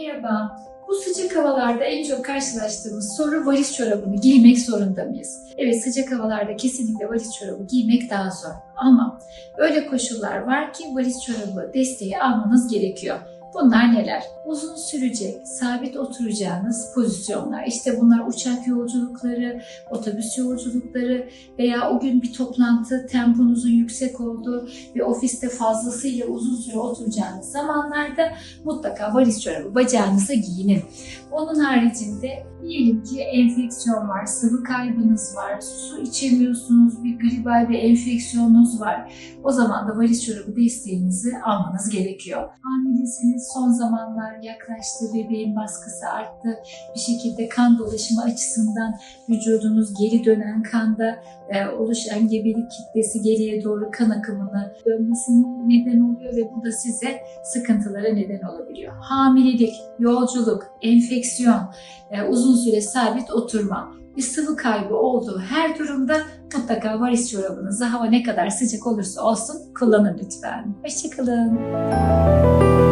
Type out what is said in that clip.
Merhaba. Bu sıcak havalarda en çok karşılaştığımız soru valiz çorabını giymek zorunda mıyız? Evet sıcak havalarda kesinlikle valiz çorabı giymek daha zor. Ama öyle koşullar var ki valiz çorabı desteği almanız gerekiyor. Bunlar neler? Uzun sürecek, sabit oturacağınız pozisyonlar. İşte bunlar uçak yolculukları, otobüs yolculukları veya o gün bir toplantı temponuzun yüksek olduğu ve ofiste fazlasıyla uzun süre oturacağınız zamanlarda mutlaka valiz çorabı bacağınıza giyinin. Onun haricinde diyelim ki enfeksiyon var, sıvı kaybınız var, su içemiyorsunuz, bir gribal bir enfeksiyonunuz var. O zaman da valiz çorabı desteğinizi almanız gerekiyor. Hamilesiniz, son zamanlar yaklaştı, bebeğin baskısı arttı. Bir şekilde kan dolaşımı açısından vücudunuz geri dönen kanda e, oluşan gebelik kitlesi geriye doğru kan akımını dönmesine neden oluyor ve bu da size sıkıntılara neden olabiliyor. Hamilelik, yolculuk, enfeksiyon, e, uzun süre sabit oturma, bir sıvı kaybı olduğu her durumda mutlaka varis çorabınızı hava ne kadar sıcak olursa olsun kullanın lütfen. Hoşçakalın.